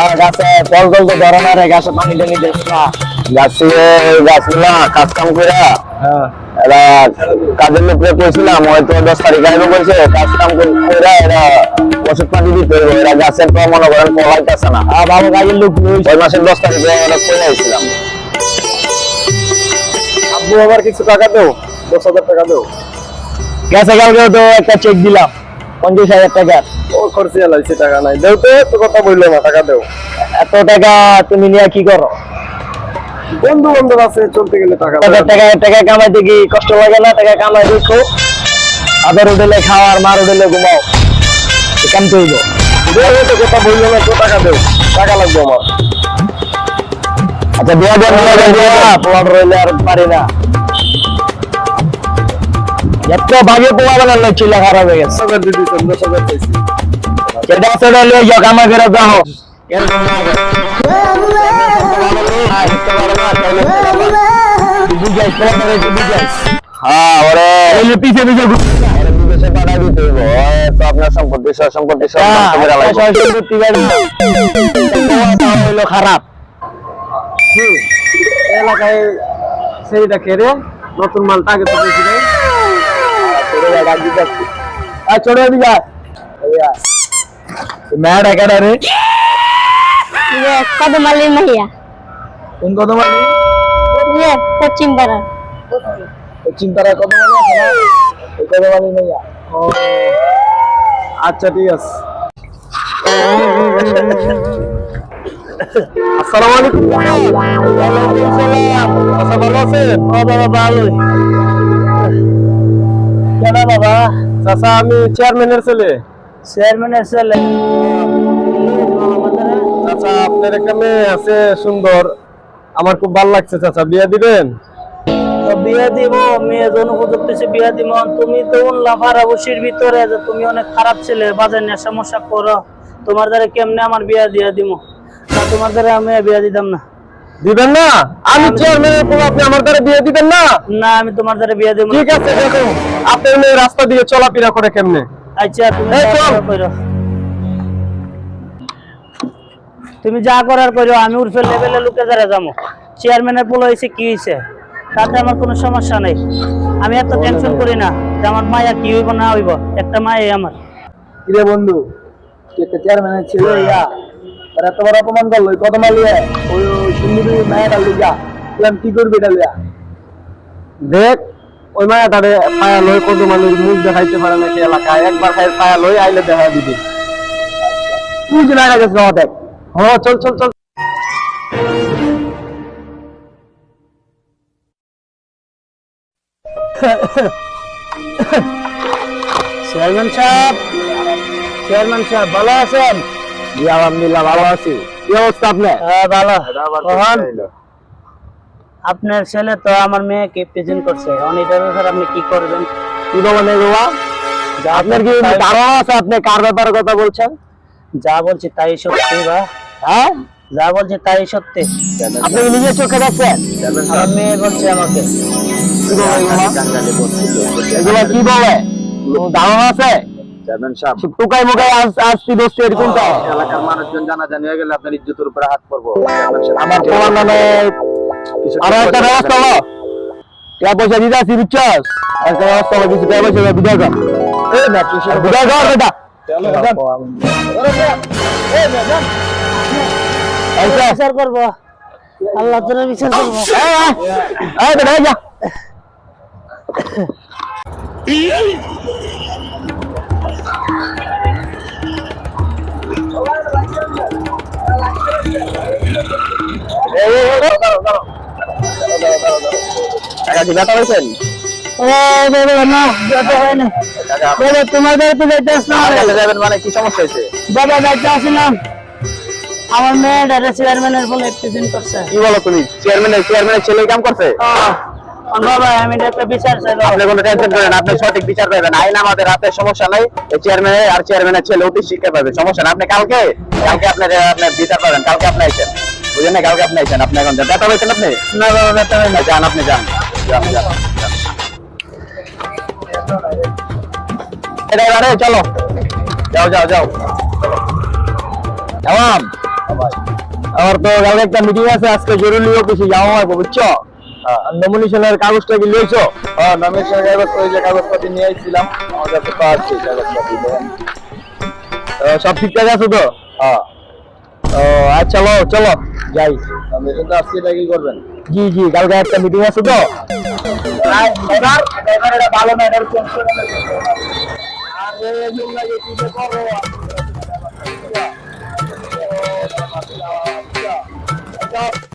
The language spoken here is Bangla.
আর গাছে ফল টল তো ধরে না রে গাছে পানি টানি দিস না। গাছে গাছগুলা কাজ কাম করে হ্যাঁ। এরা কাজের লোকরে কইছিলাম হয়তো দশ তারিখ আইবে বলছে কাজ কাম করে এরা ওষুধ পানি দিতে হবে এরা গাছের তো মনে করেন ফলাইতেছে না। আর বাবু কাজের লোক ওই মাসের দশ তারিখে ওরা কই আইছিলাম। আব্বু আবার কিছু টাকা দেও দশ হাজার টাকা দেও। গেছে কালকে তো একটা চেক দিলাম পঞ্চাশ হাজার টাকা ও খরচে লাগছে টাকা নাই। দেও তো তো কথা বলল না টাকা দেও। এত টাকা তুমি নিয়ে কি করো? বন্ধু বান্ধব আছে চলতে গেলে টাকা টাকা টাকা কামাইতে কি কষ্ট লাগে না? টাকা কামাই দেখো আদার হোটেলে খাও আর মার হোটেলে ঘুমাও। কাম তো হইল দেও তো কথা বলল না তো টাকা দেও। টাকা লাগবে আমার। আচ্ছা দিয়া দিয়া দিয়া দিয়া দিয়া। রইলে আর পারি না। এত ভাগে বানার লোক ছিল খারাপ হয়ে গেছে। দিদি দশ হাজার পাইছি সেটা লই যাও কামা করে যাও হ্যাঁ ওরে ওই তো আপনার সম্পত্তি সম্পত্তি ম্যাড একাডা রে ইয়ে কদমালি মাইয়া কোন কত মানে ইয়ে পশ্চিম পাড়ার চিন্তারা কত মানে আছে না এই কত মানে নাইয়া ও আচ্ছা ঠিক আছে আসসালামু আলাইকুম আচ্ছা ভালো আছেন ও বাবা ভালো কেন বাবা চাচা আমি চেয়ারম্যানের ছেলে চেয়ারম্যানের ছেলে। চাচা আপনার একটা মেয়ে আছে সুন্দর। আমার খুব ভালো লাগছে চাচা। বিয়ে দিবেন? বিয়ে দিব মেয়ে পেছে বিয়ে দিব। তুমি তো লাফারা বসির ভিতরে যে তুমি অনেক খারাপ ছেলে বাজে নেশা মশা করো। তোমার দ্বারা কেমনে আমার বিয়ে দিয়ে দিব? না তোমার দ্বারা আমি বিয়ে দিতাম না। দিবেন না? আমি চেয়ারম্যানের পুরো আপনি আমার দ্বারা বিয়ে দিবেন না? না আমি তোমার দ্বারা বিয়ে দিব ঠিক আছে দেখুন। আপনার মেয়ে রাস্তা দিয়ে চলাফেরা করে কেমনে? আচ্ছা তুমি যা করার করো তুমি যা করার করো আমি উর্ফে লেভেলে লুকে যারা যাব। চেয়ারম্যানের পোল হয়েছে কি হয়েছে তাতে আমার কোনো সমস্যা নেই। আমি এত টেনশন করি না যে আমার মায়া কি হইব না হইব। একটা মায়াই আমার। কিরে বন্ধু তুই একটা চেয়ারম্যানের ছেলে ইয়া আর এত বড় অপমান করল কত মালিয়ে ওই সুন্দরী লিয়া তুই আমি কি করবি এটা লিয়া দেখ ওই মায়াটারে পায়া লই কত মানুষ মুখ দেখাইতে পারে নাকি এলাকায়। একবার খাই পায়া লই আইলে দেখা দিবি। তুই যে লাগা গেছ দেখ। চল চল চল। চেয়ারম্যান সাহেব চেয়ারম্যান সাহেব ভালো আছেন? জি আলহামদুলিল্লাহ ভালো আছি। কি অবস্থা আপনার? হ্যাঁ ভালো। কখন আপনার ছেলে তো আমার মেয়েকে প্রেজেন্ট করছে। এখন এটার ব্যাপারে আপনি কি করবেন? কি বাবা? আপনার কি ধারণা আছে? আপনি কার ব্যাপারে কথা বলছেন? যা বলছি তাই সত্যি বা। হ্যাঁ? যা বলছি তাই সত্যি। আপনি নিজের চোখে দেখছেন? আমার মেয়ে বলছে আমাকে। এগুলা? এগুলা কি বলে? ধারণা আছে? টুকাই মুকাই এলাকার মানুষজন জানা জানি হয়ে গেলে আপনার ইজ্জতের উপরে হাত পড়ব। আমার তোমার নামে আরও একটা ব্যবস্থা হলো টাকা পয়সা দিতে আসি বুঝছস একটা ব্যবস্থা হলো কিছু টাকা পয়সা বিদায় কর এই না কিসের বিদায় কর বেটা আচ্ছা বিচার করব আল্লাহ তোরা বিচার করব এই, এই, এই বেটা এই যা এই, বাবা যাইতে আসিলাম আমার মেয়ে চেয়ারম্যানের বলে প্রেজেন্ট করছে। কি বলো তুমি? চেয়ারম্যানের চেয়ারম্যানের ছেলে কাম আপনি সমস্যা নাই। চেয়ারম্যান আর চেয়ারম্যানের ছেলে অতি শিক্ষা পাবে। সমস্যা আপনি কালকে কালকে আপনার আপনার বিচার পাবেন। কালকে আপনি আইছেন। বুঝলেন কালকে আপনি আইছেন। আপনি এখন ব্যথা হয়েছেন আপনি? না ব্যথা যান আপনি যান। চলো যাও যাও যাও আমার তো কালকে একটা মিটিং আছে আজকে জরুরি অফিসে যাওয়া হবে বুঝছ নমিনেশনের কাগজটা কি লিয়েছো হ্যাঁ নমিনেশনের কাগজ ওই যে কাগজপাতি নিয়ে আসছিলাম আমার কাছে তো আছে কাগজপাতি সব ঠিকঠাক আছে তো হ্যাঁ আচ্ছা চলো চলো যাই নমিনেশন তো আজকে কি করবেন? জি জি কালকে একটা মিটিং আছে তো। ভালো না আর